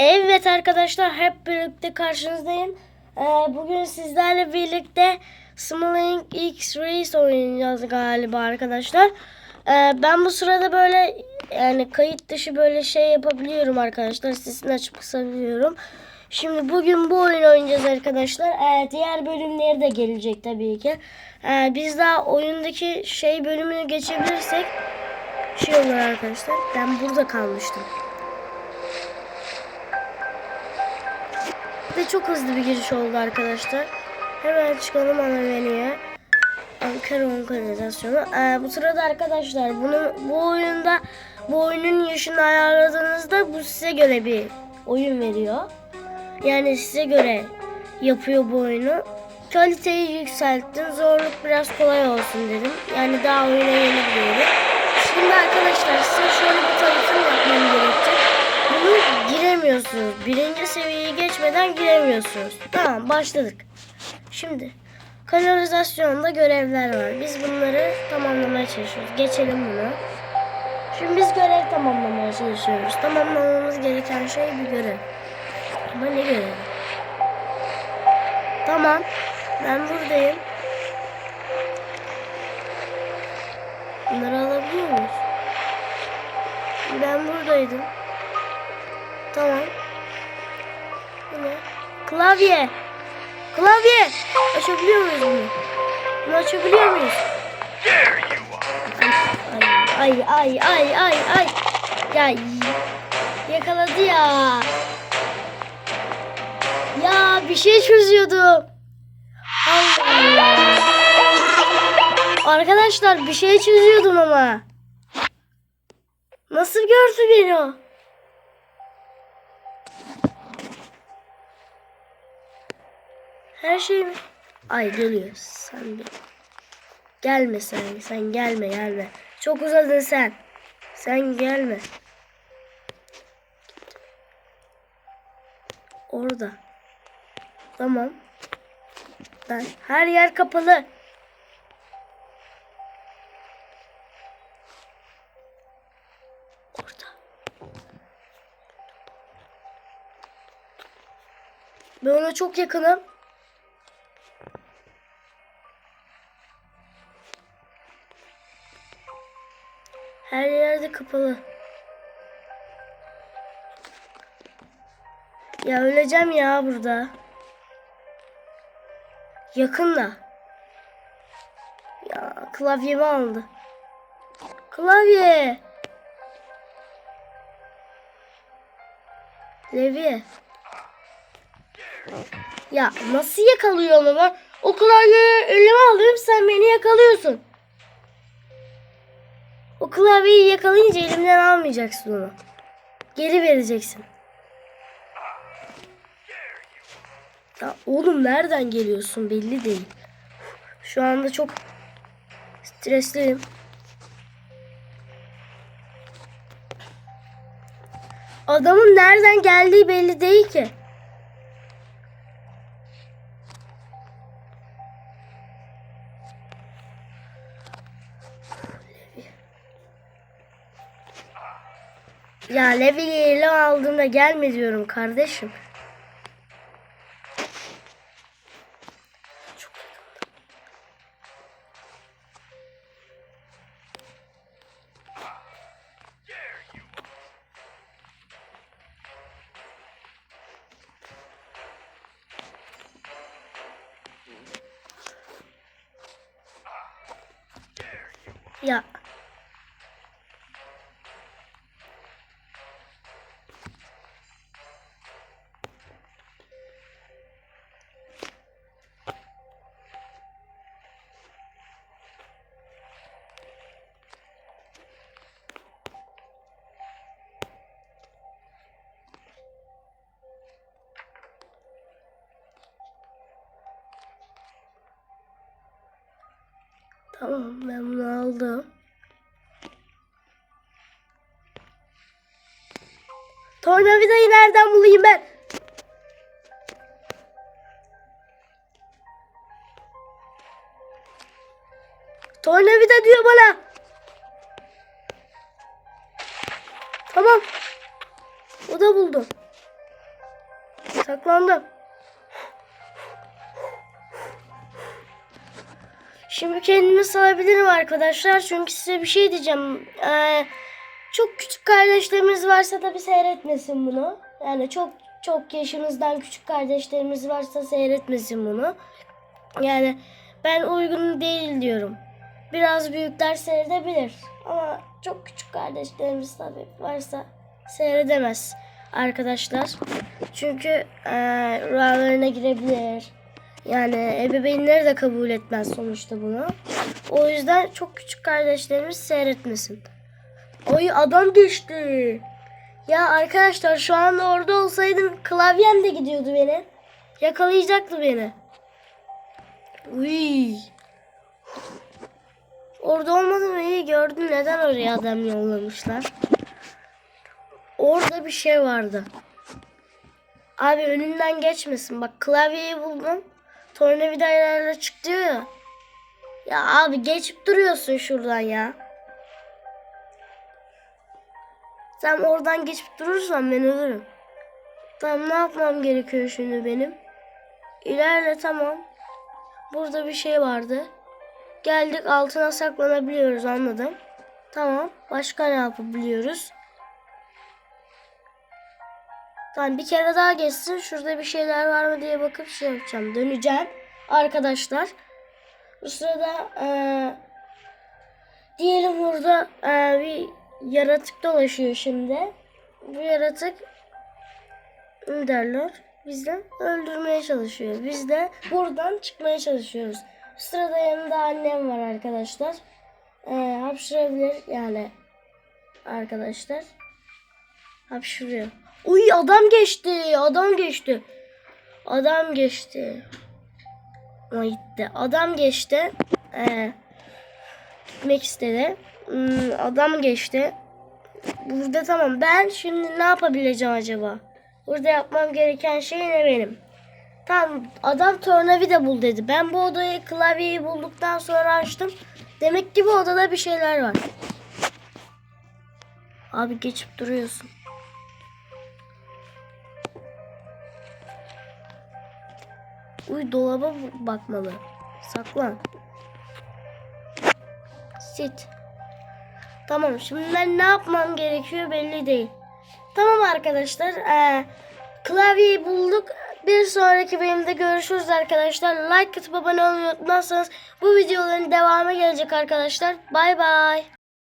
Evet arkadaşlar hep birlikte karşınızdayım. Ee, bugün sizlerle birlikte Smiling X Race oynayacağız galiba arkadaşlar. Ee, ben bu sırada böyle yani kayıt dışı böyle şey yapabiliyorum arkadaşlar. Sesini açıp kısabiliyorum. Şimdi bugün bu oyunu oynayacağız arkadaşlar. Ee, diğer bölümleri de gelecek tabii ki. Ee, biz daha oyundaki şey bölümünü geçebilirsek şey olur arkadaşlar. Ben burada kalmıştım. Ve çok hızlı bir giriş oldu arkadaşlar. Hemen çıkalım ana menüye. Ankara organizasyonu. Ee, bu sırada arkadaşlar bunu bu oyunda bu oyunun yaşını ayarladığınızda bu size göre bir oyun veriyor. Yani size göre yapıyor bu oyunu. Kaliteyi yükselttim. Zorluk biraz kolay olsun dedim. Yani daha oyuna yeni giriyorum. Şimdi arkadaşlar size şöyle bir tanıtım giremiyorsunuz. Birinci seviyeyi geçmeden giremiyorsunuz. Tamam başladık. Şimdi kanalizasyonda görevler var. Biz bunları tamamlamaya çalışıyoruz. Geçelim bunu. Şimdi biz görev tamamlamaya çalışıyoruz. Tamamlamamız gereken şey bir görev. Ama ne görevi? Tamam. Ben buradayım. Bunları alabiliyor muyuz? Ben buradaydım. Tamam. Bu ne? Klavye. Klavye. Açabiliyor muyuz bunu? Bunu açabiliyor muyuz? Ay ay ay ay ay. Ya yakaladı ya. Ya bir şey çözüyordum. Allah. Arkadaşlar bir şey çözüyordum ama. Nasıl gördü beni o? Her şey mi? Ay geliyor. Sen bir... Gelme sen. Sen gelme gelme. Çok uzadın sen. Sen gelme. Orada. Tamam. Ben her yer kapalı. Orada. Ben ona çok yakınım. Kapalı. Ya öleceğim ya burada. Yakında. Ya klavyemi aldı. Klavye. Levi. Ya nasıl yakalıyorum ama? O klavyeyi elime alıyorum sen beni yakalıyorsun. O klavyeyi yakalayınca elimden almayacaksın onu. Geri vereceksin. Ya oğlum nereden geliyorsun belli değil. Şu anda çok stresliyim. Adamın nereden geldiği belli değil ki. Ya Levi'yi ele aldığımda gelme diyorum kardeşim. Çok Tamam ben bunu aldım. Tornavidayı nereden bulayım ben? Tornavida diyor bana. Tamam. O da buldum. Saklandım. Şimdi kendimi salabilirim arkadaşlar. Çünkü size bir şey diyeceğim. Ee, çok küçük kardeşlerimiz varsa tabi seyretmesin bunu. Yani çok çok yaşınızdan küçük kardeşlerimiz varsa seyretmesin bunu. Yani ben uygun değil diyorum. Biraz büyükler seyredebilir. Ama çok küçük kardeşlerimiz tabi varsa seyredemez arkadaşlar. Çünkü eee rüyalarına girebilir. Yani ebeveynleri de kabul etmez sonuçta bunu. O yüzden çok küçük kardeşlerimiz seyretmesin. Oy adam geçti. Ya arkadaşlar şu anda orada olsaydım klavyem de gidiyordu beni. Yakalayacaktı beni. Uy. Orada olmadım iyi gördüm. Neden oraya adam yollamışlar? Orada bir şey vardı. Abi önünden geçmesin. Bak klavyeyi buldum. Tornavidayla çık diyor ya. Ya abi geçip duruyorsun şuradan ya. Sen oradan geçip durursan ben ölürüm. Tamam ne yapmam gerekiyor şimdi benim? İlerle tamam. Burada bir şey vardı. Geldik altına saklanabiliyoruz anladım. Tamam. Başka ne yapabiliyoruz? Tamam bir kere daha geçsin. Şurada bir şeyler var mı diye bakıp şey yapacağım. Döneceğim. Arkadaşlar. Bu sırada eee, diyelim burada eee, bir yaratık dolaşıyor şimdi. Bu yaratık ne derler? Bizden öldürmeye çalışıyor. Biz de buradan çıkmaya çalışıyoruz. Bu sırada yanında annem var arkadaşlar. Ee, hapşırabilir yani arkadaşlar. Hapşırıyor. Uy adam geçti. Adam geçti. Adam geçti. Ama gitti. Adam geçti. Ee, gitmek istedi. Hmm, adam geçti. Burada tamam. Ben şimdi ne yapabileceğim acaba? Burada yapmam gereken şey ne benim? Tamam adam tornavida bul dedi. Ben bu odayı klavyeyi bulduktan sonra açtım. Demek ki bu odada bir şeyler var. Abi geçip duruyorsun. Uy dolaba bakmalı. Saklan. Sit. Tamam şimdi ben ne yapmam gerekiyor belli değil. Tamam arkadaşlar. Ee, klavyeyi bulduk. Bir sonraki bölümde görüşürüz arkadaşlar. Like atıp abone olmayı unutmazsanız bu videoların devamı gelecek arkadaşlar. Bay bay.